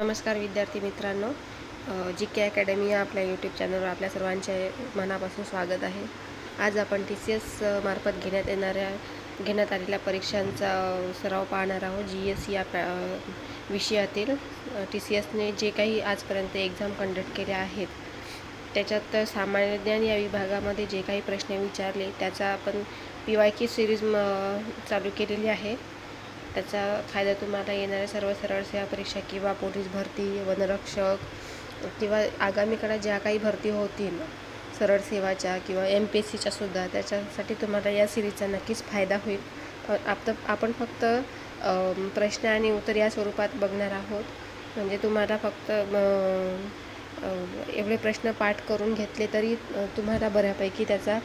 नमस्कार विद्यार्थी मित्रांनो. जी के अकॅडमी या आपल्या यूट्यूब चॅनलवर आपल्या सर्वांचे मनापासून स्वागत आहे. आज आपण टी सी एस मार्फत घेण्यात येणाऱ्या घेण्यात आलेल्या परीक्षांचा सराव पाहणार आहोत. जी एस या पॅ विषयातील टी सी एसने जे काही आजपर्यंत एक्झाम कंडक्ट केल्या आहेत त्याच्यात सामान्य ज्ञान या विभागामध्ये जे काही प्रश्न विचारले त्याचा आपण पी वाय के सिरीज चालू केलेली आहे. त्याचा फायदा तुम्हाला येणाऱ्या सर्व सरळ सेवा परीक्षा किंवा पोलीस भरती वनरक्षक किंवा आगामी काळात ज्या काही भरती होतील सरळ सेवाच्या किंवा एम पी एस सीच्या सुद्धा त्याच्यासाठी तुम्हाला या सिरीजचा नक्कीच फायदा होईल. पण आप आपण फक्त प्रश्न आणि उत्तर या स्वरूपात बघणार आहोत. म्हणजे तुम्हाला फक्त एवढे प्रश्न पाठ करून घेतले तरी तुम्हाला बऱ्यापैकी त्याचा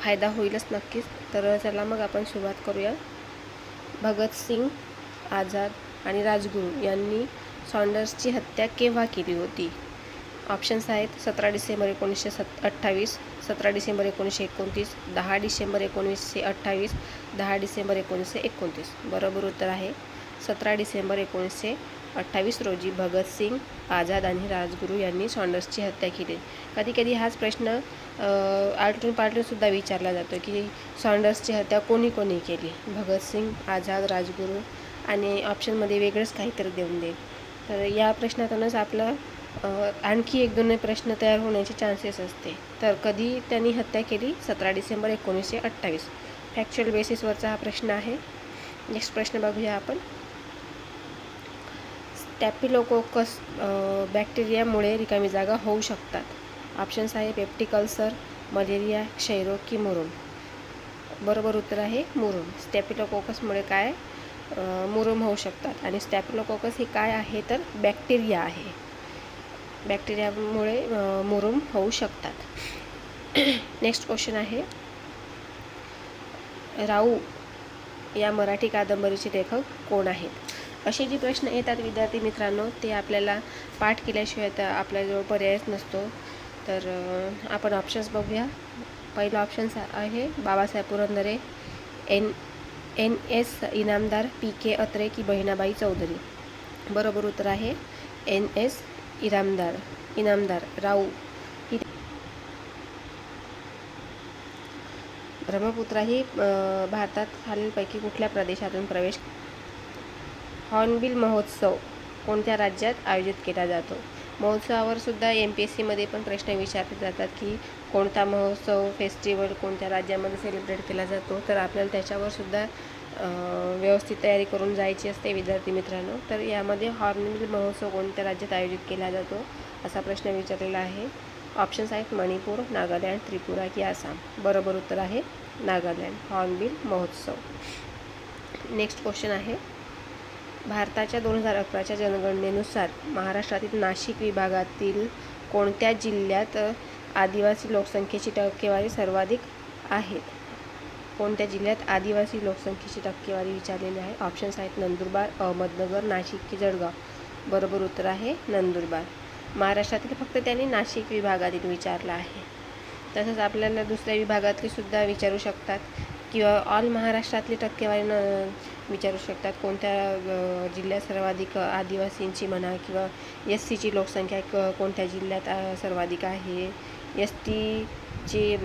फायदा होईलच नक्कीच. तर चला मग आपण सुरुवात करूया. भगतसिंग आझाद आणि राजगुरू यांनी सॉन्डर्सची हत्या केव्हा केली होती? ऑप्शन्स आहेत सतरा डिसेंबर एकोणीसशे सत अठ्ठावीस सतरा डिसेंबर एकोणीसशे एकोणतीस दहा डिसेंबर एकोणीसशे अठ्ठावीस दहा डिसेंबर एकोणीसशे एकोणतीस. बरोबर उत्तर आहे सतरा डिसेंबर एकोणीसशे अठ्ठावीस रोजी भगतसिंग आझाद आणि राजगुरू यांनी सॉन्डर्सची हत्या केली. कधी कधी हाच प्रश्न आलटून पालटूनसुद्धा विचारला जातो की सॉन्डर्सची हत्या कोणी कोणी केली? भगतसिंग आझाद राजगुरू आणि ऑप्शनमध्ये वेगळंच काहीतरी देऊन देईल तर या प्रश्नातूनच आपलं आणखी एक दोन प्रश्न तयार होण्याचे चान्सेस असते. तर कधी त्यांनी हत्या केली? सतरा डिसेंबर एकोणीसशे अठ्ठावीस. फॅक्च्युअल बेसिसवरचा हा प्रश्न आहे. नेक्स्ट प्रश्न बघूया आपण. स्टॅपिलोकोकस बॅक्टेरियामुळे रिकामी जागा होऊ शकतात. ऑप्शन्स आहे पेप्टिक अल्सर मलेरिया क्षयरोग की मुरुम. बरोबर उत्तर आहे मुरुम. स्टॅपिलोकोकसमुळे काय मुरुम होऊ शकतात. आणि स्टॅपिलोकोकस हे काय आहे तर बॅक्टेरिया आहे. बॅक्टेरियामुळे मुरुम होऊ शकतात. नेक्स्ट क्वेश्चन आहे. राऊ या मराठी कादंबरीचे लेखक कोण आहेत? असे जे प्रश्न येतात विद्यार्थी मित्रांनो ते आपल्याला पाठ केल्याशिवाय तर आपल्याजवळ पर्यायच नसतो. तर आपण ऑप्शन्स बघूया. पहिला ऑप्शन्स आहे Babasaheb Purandare N N S Inamdar P K Atre की बहिणाबाई चौधरी. बरोबर उत्तर आहे एन एस इरामदार इनामदार राऊ. ही ब्रह्मपुत्रा ही भारतात खालीलपैकी कुठल्या प्रदेशातून प्रवेश हॉर्नबिल महोत्सव कोणत्या राज्यात आयोजित केला जातो? महोत्सवावर सुद्धा एम पी एस सीमध्ये पण प्रश्न विचारले जातात की कोणता महोत्सव फेस्टिवल कोणत्या राज्यामध्ये सेलिब्रेट केला जातो? तर आपल्याला त्याच्यावर सुद्धा व्यवस्थित तयारी करून जायची असते विद्यार्थी मित्रांनो. तर यामध्ये हॉर्नबिल महोत्सव कोणत्या राज्यात आयोजित केला जातो असा प्रश्न विचारलेला आहे. ऑप्शन्स आहेत मणिपूर नागालँड त्रिपुरा की आसाम. बरोबर उत्तर आहे नागालँड. हॉर्नबिल महोत्सव. नेक्स्ट क्वेश्चन आहे. भारताच्या दोन हजार अकराच्या जनगणनेनुसार महाराष्ट्रातील नाशिक विभागातील कोणत्या जिल्ह्यात आदिवासी लोकसंख्येची टक्केवारी सर्वाधिक आहे? कोणत्या जिल्ह्यात आदिवासी लोकसंख्येची टक्केवारी विचारलेली आहे? ऑप्शन्स आहेत नंदुरबार अहमदनगर नाशिक की जळगाव. बरोबर उत्तर आहे नंदुरबार. महाराष्ट्रातील फक्त त्यांनी नाशिक विभागातील विचारलं आहे. तसंच आपल्याला दुसऱ्या विभागातली सुद्धा विचारू शकतात. किंवा ऑल महाराष्ट्रातली टक्केवारी न विचारू शकतात कोणत्या जिल्ह्यात सर्वाधिक आदिवासींची म्हणा किंवा एस सीची लोकसंख्या क कोणत्या जिल्ह्यात सर्वाधिक आहे? एस टीची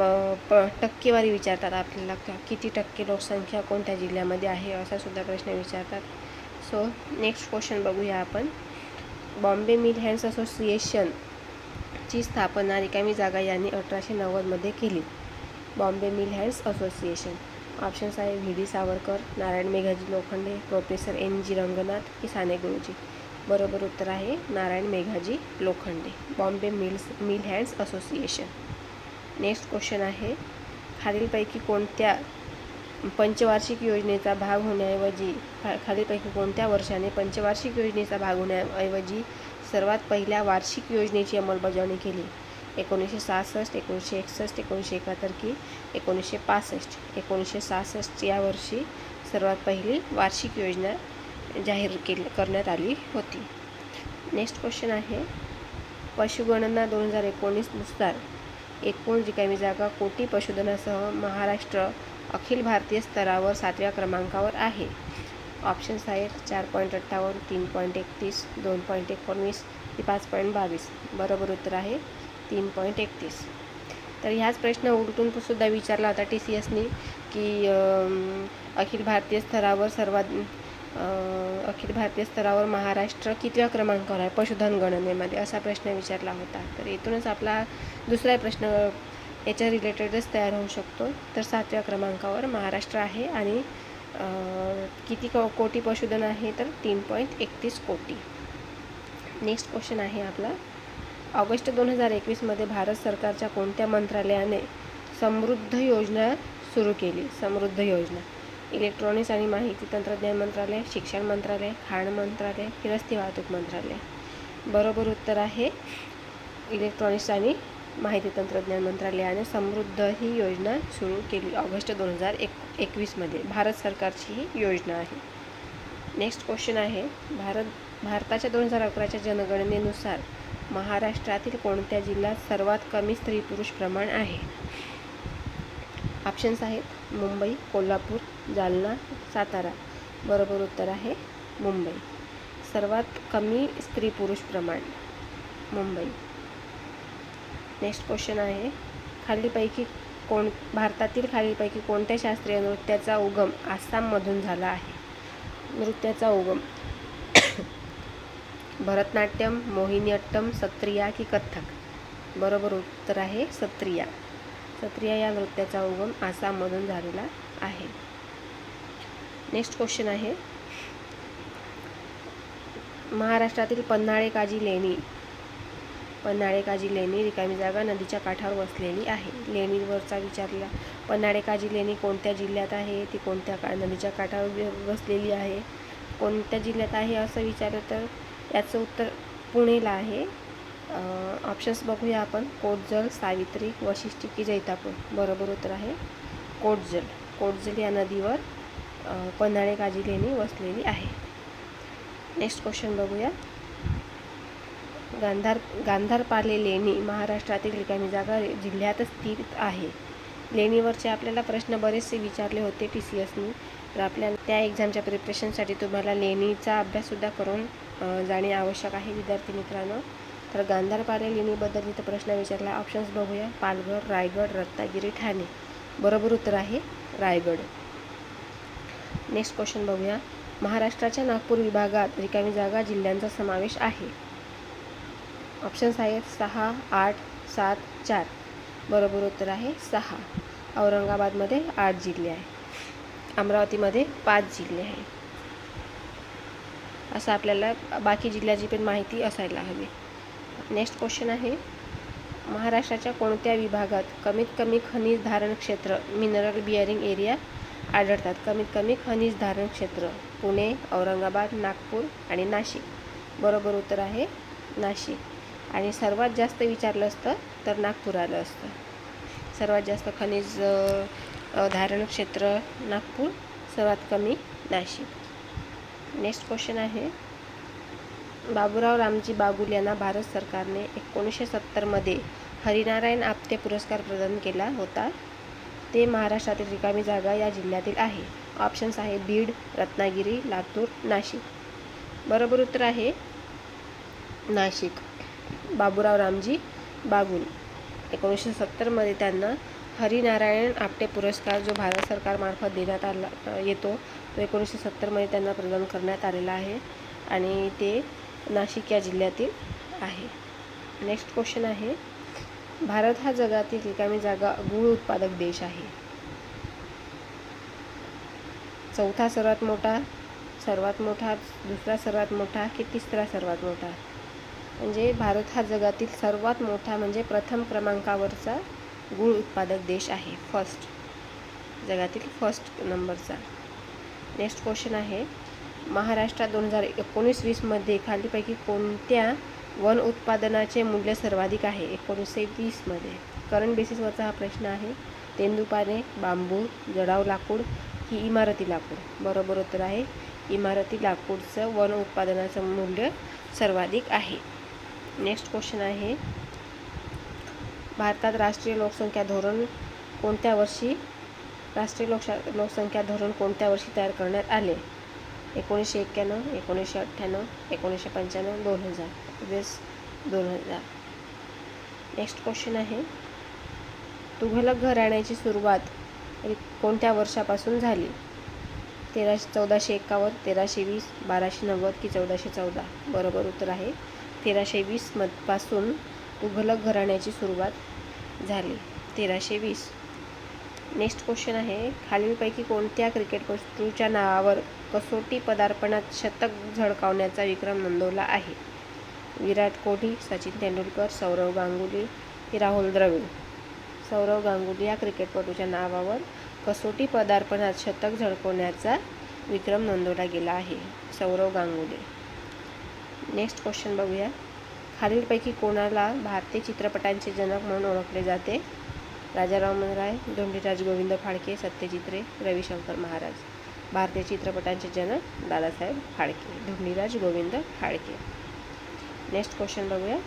प टक्केवारी विचारतात आपल्याला किती टक्के लोकसंख्या कोणत्या जिल्ह्यामध्ये आहे? असा सुद्धा प्रश्न विचारतात. सो नेक्स्ट क्वेश्चन बघूया आपण. बॉम्बे मिल हँड्स असोसिएशन ची स्थापना रिकामी जागा यांनी अठराशे नव्वदमध्ये केली. Bombay mill hands association. Options आहे V D Savarkar Narayan Meghaji Lokhande professor N G Ranganath की साने गुरुजी. बरोबर उत्तर आहे Narayan Meghaji Lokhande. Bombay mills mill hands association. Next question आहे खालीलपैकी कोणत्या पंचवार्षिक योजनेचा भाग होण्याऐवजी खा खालीलपैकी कोणत्या वर्षाने पंचवार्षिक योजनेचा भाग होण्याऐवजी सर्वात पहिल्या वार्षिक योजनेची अंमलबजावणी केली? एकोणीसशे सहासष्ट एकोणीसशे एकसष्ट एकोणीसशे एकाहत्तर की एकोणीसशे पासष्ट एकोणीसशे सहासष्ट या वर्षी सर्वात पहिली वार्षिक योजना जाहीर केली करण्यात आली होती. नेक्स्ट क्वेश्चन आहे. पशुगणना दोन हजार एकोणीसनुसार एकूण रिकामी जागा कोटी पशुधनासह महाराष्ट्र अखिल भारतीय स्तरावर सातव्या क्रमांकावर आहे. ऑप्शन्स आहेत चार पॉईंट अठ्ठावन्न तीन पॉईंट एकतीस दोन पॉईंट एकोणवीस ते पाच पॉईंट बावीस. बरोबर उत्तर आहे. तीन पॉईंट एकतीस. तर ह्याच प्रश्न उलटून सुद्धा विचारला होता टी सी एसनी की अखिल भारतीय स्तरावर सर्वात अखिल भारतीय स्तरावर महाराष्ट्र कितव्या क्रमांकावर आहे पशुधन गणनेमध्ये असा प्रश्न विचारला होता. तर इथूनच आपला दुसरा प्रश्न याच्या रिलेटेडच तयार होऊ शकतो. तर सातव्या क्रमांकावर महाराष्ट्र आहे आणि किती को कोटी पशुधन आहे तर तीन पॉईंट एकतीस कोटी. नेक्स्ट क्वेश्चन आहे आपला. ऑगस्ट दोन हजार एकवीसमध्ये भारत सरकारच्या कोणत्या मंत्रालयाने समृद्ध योजना सुरू केली? समृद्ध योजना. इलेक्ट्रॉनिक्स आणि माहिती तंत्रज्ञान मंत्रालय शिक्षण मंत्रालय खाण मंत्रालय की रस्ते वाहतूक मंत्रालय. बरोबर उत्तर आहे इलेक्ट्रॉनिक्स आणि माहिती तंत्रज्ञान मंत्रालयाने समृद्ध ही योजना सुरू केली ऑगस्ट दोन हजार एक एकवीसमध्ये भारत सरकारची ही योजना आहे. नेक्स्ट क्वेश्चन आहे भारत भारताच्या दोन हजार अकराच्या जनगणनेनुसार महाराष्ट्रातील कोणत्या जिल्ह्यात सर्वात कमी स्त्री पुरुष प्रमाण आहे? ऑप्शन्स आहेत मुंबई कोल्हापूर जालना सातारा. बरोबर उत्तर आहे मुंबई. सर्वात कमी स्त्री पुरुष प्रमाण मुंबई. नेक्स्ट क्वेश्चन आहे खालीलपैकी कोण भारतातील खालीलपैकी कोणत्या शास्त्रीय नृत्याचा उगम आसाममधून झाला आहे? नृत्याचा उगम भरतनाट्यम मोहिनीअट्टम सत्रिया की कथ्थक. बरोबर उत्तर आहे सत्रिया. सत्रिया या नृत्याचा उगम आसाममधून झालेला आहे. नेक्स्ट क्वेश्चन आहे. महाराष्ट्रातील पन्हाळे काजी लेणी. पन्हाळे काजी लेणी रिकामी जागा नदीच्या काठावर वसलेली आहे. लेणीवरचा विचारला पन्हाळे काजी लेणी कोणत्या जिल्ह्यात आहे? ती कोणत्या का नदीच्या काठावर वसलेली आहे? कोणत्या जिल्ह्यात आहे? असं विचारलं तर याचं उत्तर पुणेला आहे. ऑप्शन्स बघूया आपण. कोटजल सावित्री वशिष्ठी की जैतापूर. बरोबर उत्तर आहे. कोटजल कोटजल या नदीवर पन्हाळे काजी लेणी वसलेली आहे. नेक्स्ट क्वेश्चन बघूया. गांधार गांधारपाले लेणी महाराष्ट्रातील रिकामी जागा जिल्ह्यात स्थित आहे. लेणीवरचे आपल्याला प्रश्न बरेचसे विचारले होते टी सी एसनी तर आपल्या त्या एक्झामच्या प्रिपरेशनसाठी तुम्हाला लेणीचा अभ्याससुद्धा करून जाणे आवश्यक आहे विद्यार्थी मित्रांनो. तर गांधारपाले लेणीबद्दल इथं प्रश्न विचारला. ऑप्शन्स बघूया. पालघर रायगड रत्नागिरी ठाणे. बरोबर उत्तर आहे रायगड. नेक्स्ट क्वेश्चन बघूया. महाराष्ट्राच्या नागपूर विभागात रिकामी जागा जिल्ह्यांचा समावेश आहे. ऑप्शन्स आहेत सहा आठ सात चार. बरोबर उत्तर आहे सहा. औरंगाबादमध्ये आठ जिल्हे आहे अमरावतीमध्ये पाच जिल्हे आहे असं आपल्याला बाकी जिल्ह्याची पण माहिती असायला हवी. नेक्स्ट क्वेश्चन आहे महाराष्ट्राच्या कोणत्या विभागात कमीत कमी खनिज धारण क्षेत्र मिनरल बिअरिंग एरिया आढळतात? कमीत कमी खनिज धारण क्षेत्र पुणे औरंगाबाद नागपूर आणि नाशिक. बरोबर उत्तर आहे नाशिक. आणि सर्वात जास्त विचारलं असतं तर नागपूर आलं असतं. सर्वात जास्त खनिज धारण क्षेत्र नागपूर सर्वात कमी नाशिक. नेक्स्ट क्वेश्चन आहे. बाबूराव रामजी बागुल यांना भारत सरकारने एकोणीसशे सत्तरमध्ये हरिनारायण आपटे पुरस्कार प्रदान केला होता. ते महाराष्ट्रातील रिकामी जागा या जिल्ह्यातील आहे. ऑप्शन्स आहे बीड रत्नागिरी लातूर नाशिक. बरोबर उत्तर आहे नाशिक. बाबूराव रामजी बागुल. एकोणीसशे सत्तरमध्ये त्यांना हरिनारायण आपटे पुरस्कार जो भारत सरकारमार्फत देण्यात आला येतो तो एकोणीसशे सत्तरमध्ये त्यांना प्रदान करण्यात आलेला आहे आणि ते नाशिक या जिल्ह्यातील आहे. नेक्स्ट क्वेश्चन आहे भारत हा जगातील रिकामी जागा गूळ उत्पादक देश आहे. चौथा सर्वात मोठा सर्वात मोठा दुसरा सर्वात मोठा की तिसरा सर्वात मोठा? म्हणजे भारत हा जगातील सर्वात मोठा म्हणजे प्रथम क्रमांकावरचा गूळ उत्पादक देश आहे. फर्स्ट जगातील फर्स्ट नंबरचा नेक्स्ट क्वेश्चन आहे. महाराष्ट्रात दोन हजार एकोणीस वीसमध्ये खालीपैकी कोणत्या वन उत्पादनाचे मूल्य सर्वाधिक आहे? एकोणीसशे वीसमध्ये करंट बेसिसवरचा हा प्रश्न आहे. तेंदुपाने बांबू जडाव लाकूड ही इमारती लाकूड? बरोबर उत्तर आहे. इमारती लाकूडचं वन उत्पादनाचं मूल्य सर्वाधिक आहे. नेक्स्ट क्वेश्चन आहे. भारतात राष्ट्रीय लोकसंख्या धोरण कोणत्या वर्षी राष्ट्रीय लोकशा लोकसंख्या धोरण कोणत्या वर्षी तयार करण्यात आले? एकोणीसशे एक्क्याण्णव एकोणीसशे अठ्ठ्याण्णव एकोणीसशे पंच्याण्णव दोन हजार वीस दोन हजार. नेक्स्ट क्वेश्चन आहे तुघलक घराण्याची सुरुवात कोणत्या वर्षापासून झाली? तेराशे चौदाशे एकावन्न तेराशे वीस बाराशे नव्वद की चौदाशे चौदा? बरोबर उत्तर आहे तेराशे वीस मधपासून तुघलक घराण्याची सुरुवात झाली. तेराशे वीस. नेक्स्ट क्वेश्चन आहे खालीलपैकी कोणत्या क्रिकेटपटूच्या नावावर कसोटी पदार्पणात शतक झळकावण्याचा विक्रम नोंदवला आहे? विराट कोहली सचिन तेंडुलकर सौरव गांगुली की राहुल द्रविड. सौरव गांगुली या क्रिकेटपटूच्या नावावर कसोटी पदार्पणात शतक झळकवण्याचा विक्रम नोंदवला गेला आहे. सौरव गांगुली. नेक्स्ट क्वेश्चन बघूया. खालीलपैकी कोणाला भारतीय चित्रपटांचे जनक म्हणून ओळखले जाते? राजा राय धोंडीराज गोविंद फाळके सत्यजित रे रविशंकर महाराज. भारतीय चित्रपटांचे जनक दादासाहेब फाळके धोंडीराज गोविंद फाळके. नेक्स्ट क्वेश्चन बघूया.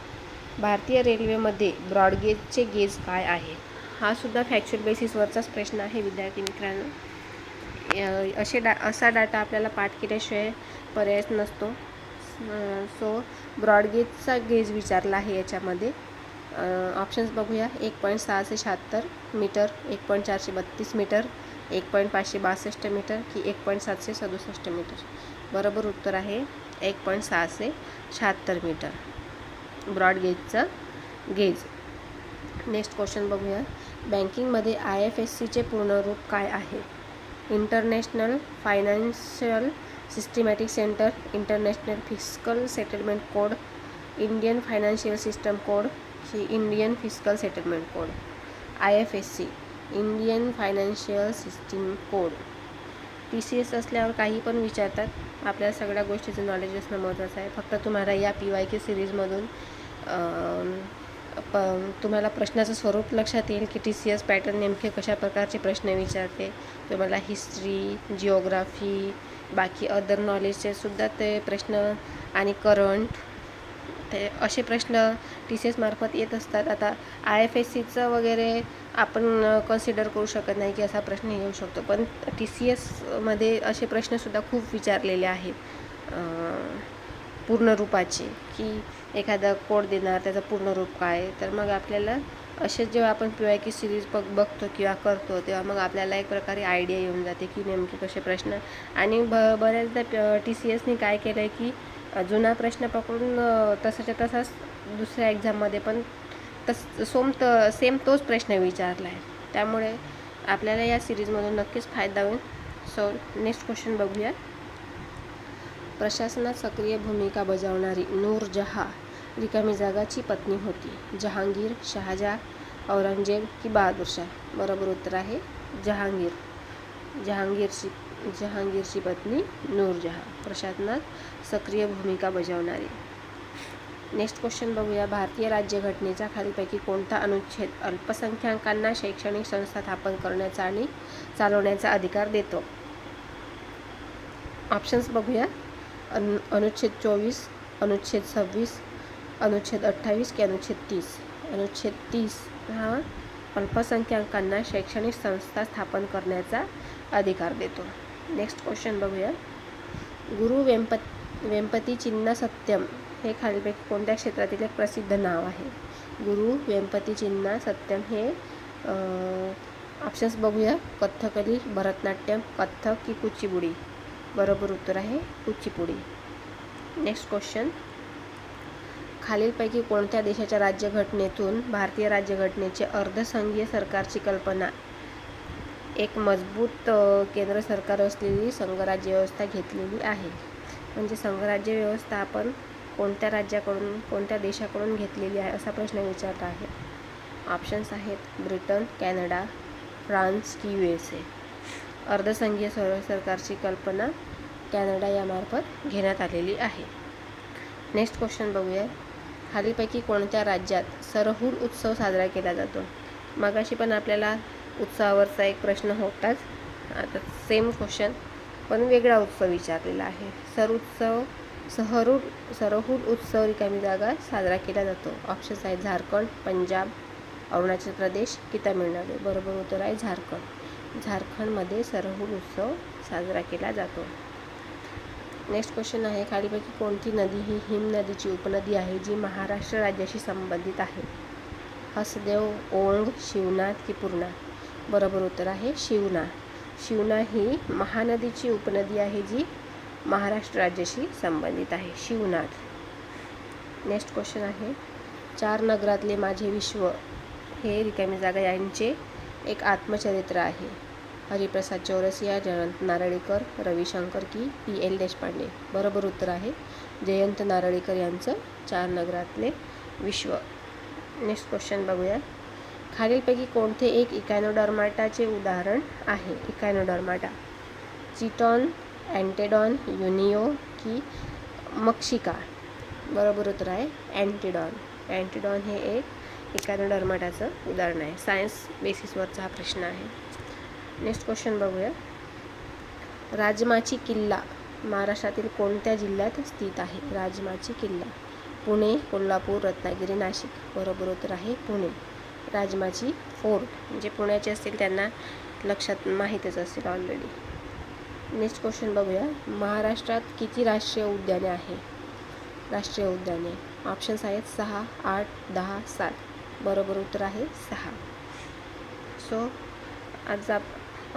भारतीय रेल्वेमध्ये ब्रॉडगेजचे गेज काय आहे? हा सुद्धा फॅक्च्युअल बेसिसवरचाच प्रश्न आहे विद्यार्थी मित्रांनो. असे डा असा डाटा आपल्याला पाठ केल्याशिवाय पर्यायच नसतो. सो ब्रॉडगेजचा गेज विचारला आहे याच्यामध्ये. ऑप्शन्स बघूया. एक पॉईंट सहाशे शहात्तर मीटर एक पॉईंट चारशे बत्तीस मीटर एक पॉईंट पाचशे बासष्ट मीटर की एक पॉईंट सातशे सदुसष्ट मीटर बरोबर उत्तर आहे एक पॉईंट सहाशे शहात्तर मीटर ब्रॉडगेजचं गेज. नेक्स्ट क्वेश्चन बघूया. बँकिंगमध्ये आय एफ एस सीचे पूर्ण रूप काय आहे? International financial systematic centre international fiscal settlement code Indian financial system code he Indian fiscal settlement code. I F S C Indian financial system code. T C S असल्यावर काही पण विचारतात. आपल्या सगळ्या गोष्टीचं नॉलेज असणं महत्त्वाचं आहे. फक्त तुम्हाला या पी वाय के सिरीजमधून प तुम्हाला प्रश्नाचं स्वरूप लक्षात येईल की टी सी एस पॅटर्न नेमके कशा प्रकारचे प्रश्न विचारते. तुम्हाला हिस्ट्री जिओग्राफी बाकी अदर नॉलेजचे सुद्धा ते प्रश्न आणि करंट ते असे प्रश्न टी सी एसमार्फत येत असतात. आता आय एफ एस सीचं वगैरे आपण कन्सिडर करू शकत नाही की असा प्रश्न येऊ शकतो. पण टी सी एसमध्ये असे प्रश्नसुद्धा खूप विचारलेले आहेत. पूर्ण रूपाचे की एखादा कोड देणार त्याचं पूर्ण रूप काय? तर मग आपल्याला असेच जेव्हा आपण पी वाय की सिरीज बघ बघतो किंवा करतो तेव्हा मग आपल्याला एक प्रकारे आयडिया येऊन जाते की नेमके कसे प्रश्न. आणि ब बऱ्याचदा टी सी एसनी काय केलं आहे की जुना प्रश्न पकडून तसाच्या तसाच दुसऱ्या एक्झाममध्ये पण तस सोम त सेम तोच प्रश्न विचारला आहे त्यामुळे आपल्याला या सिरीजमधून नक्कीच फायदा होईल. सो नेक्स्ट क्वेश्चन बघूया. प्रशासनात सक्रिय भूमिका बजावणारी नूरजहा रिकामी जागाची पत्नी होती. जहांगीर शहाजहा औरंगजेब की बहादूरशाह बरोबर उत्तर आहे जहांगीर. जहांगीरची जहांगीरची पत्नी नूरजहाँ. प्रशासनात सक्रिय भूमिका बजावणारी. नेक्स्ट क्वेश्चन बघूया. भारतीय राज्यघटनेच्या खालीपैकी कोणता अनुच्छेद अल्पसंख्याकांना शैक्षणिक संस्था स्थापन करण्याचा आणि चालवण्याचा अधिकार देतो? ऑप्शन्स बघूया. अनु अनुच्छेद चोवीस अनुच्छेद सव्वीस अनुच्छेद अठ्ठावीस की अनुच्छेद तीस. अनुच्छेद तीस हा अल्पसंख्याकांना शैक्षणिक संस्था स्थापन करण्याचा अधिकार देतो. नेक्स्ट क्वेश्चन बघूया. गुरु वेंपत वेंपती चिन्ह सत्यम हे खालीलपैकी कोणत्या क्षेत्रातील एक प्रसिद्ध नाव आहे? गुरु वेंपती चिन्ह सत्यम हे ऑप्शन्स बघूया. कथ्थकली भरतनाट्यम कथ्थक की कुचिपुडी. बरोबर उत्तर आहे कुचिपुडी. नेक्स्ट क्वेश्चन खालीलपैकी कोणत्या देशाच्या राज्यघटनेतून भारतीय राज्यघटनेचे अर्धसंघीय सरकारची कल्पना? एक मजबूत केंद्र सरकार असलेली संघराज्य व्यवस्था घेतलेली आहे. म्हणजे संघराज्य व्यवस्था आपण कोणत्या राज्याकडून कोणत्या देशाकडून घेतलेली आहे असा प्रश्न विचारला आहे. ऑप्शन्स आहेत ब्रिटन कॅनडा फ्रान्स की यू एस ए. अर्धसंघीय सर सरकारची कल्पना कॅनडा यामार्फत घेण्यात आलेली आहे. नेक्स्ट क्वेश्चन बघूया. खालीलपैकी कोणत्या राज्यात सरहूल उत्सव साजरा केला जातो? मगाशी पण आपल्याला उत्सवावरचा एक प्रश्न होताच. आता सेम क्वेश्चन पण वेगळा उत्सव विचारलेला आहे. सर उत्सव सहरूड सरहूल उत्सव रिकामी जागा साजरा केला जातो. ऑप्शन्स आहेत झारखंड पंजाब अरुणाचल प्रदेश की तामिळनाडू. बरोबर उत्तर आहे झारखंड. झारखंडमध्ये सरहूल उत्सव साजरा केला जातो. नेक्स्ट क्वेश्चन आहे खालीपैकी कोणती नदी ही हिम नदीची उपनदी आहे जी महाराष्ट्र राज्याशी संबंधित आहे? हसदेव ओंग शिवनाथ की पूर्णा? बरोबर उत्तर आहे शिवना. शिवना ही महानदीची उपनदी आहे जी महाराष्ट्र राज्याशी संबंधित आहे. शिवनाथ. नेक्स्ट क्वेश्चन आहे चार नगरातले माझे विश्व हे रिकामी जागा यांचे एक आत्मचरित्र आहे. हरिप्रसाद चौरसिया जयंत नारळीकर रविशंकर की पी एल देशपांडे. बरोबर उत्तर आहे. जयंत नारळीकर यांचं चार नगरातले विश्व. नेक्स्ट क्वेश्चन बघूया. खालीलपैकी कोणते एक इकॅनोडर्माटाचे उदाहरण आहे? इकॅनोडर्माटा. चिटॉन अँटेडॉन युनिओ की मक्षिका. बरोबर उत्तर आहे अँटीडॉन. अँटीडॉन हे एक इकॅनोडर्माटाचं उदाहरण आहे. सायन्स बेसिसवरचा हा प्रश्न आहे. नेक्स्ट क्वेश्चन बघूया. राजमाची किल्ला महाराष्ट्रातील कोणत्या जिल्ह्यात स्थित आहे? राजमाची किल्ला. पुणे कोल्हापूर रत्नागिरी नाशिक. बरोबर उत्तर आहे पुणे. राजमाची फोर्ट म्हणजे पुण्याचे असतील त्यांना लक्षात माहीतच असेल ऑलरेडी नेक्स्ट क्वेश्चन बघूया. महाराष्ट्रात किती राष्ट्रीय उद्याने आहे? राष्ट्रीय उद्याने. ऑप्शन्स आहेत सहा आठ दहा सात. बरोबर उत्तर आहे सहा. सो आज आप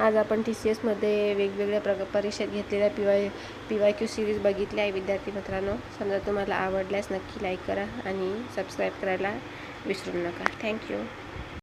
आज आपण टी सी एसमध्ये वेगवेगळ्या प्रग परीक्षेत घेतलेल्या P Y P Y Q series बघितल्या आहे विद्यार्थी मित्रांनो. समजा तुम्हाला आवडल्यास नक्की लाईक करा आणि सबस्क्राईब करायला विसरू नका. थँक्यू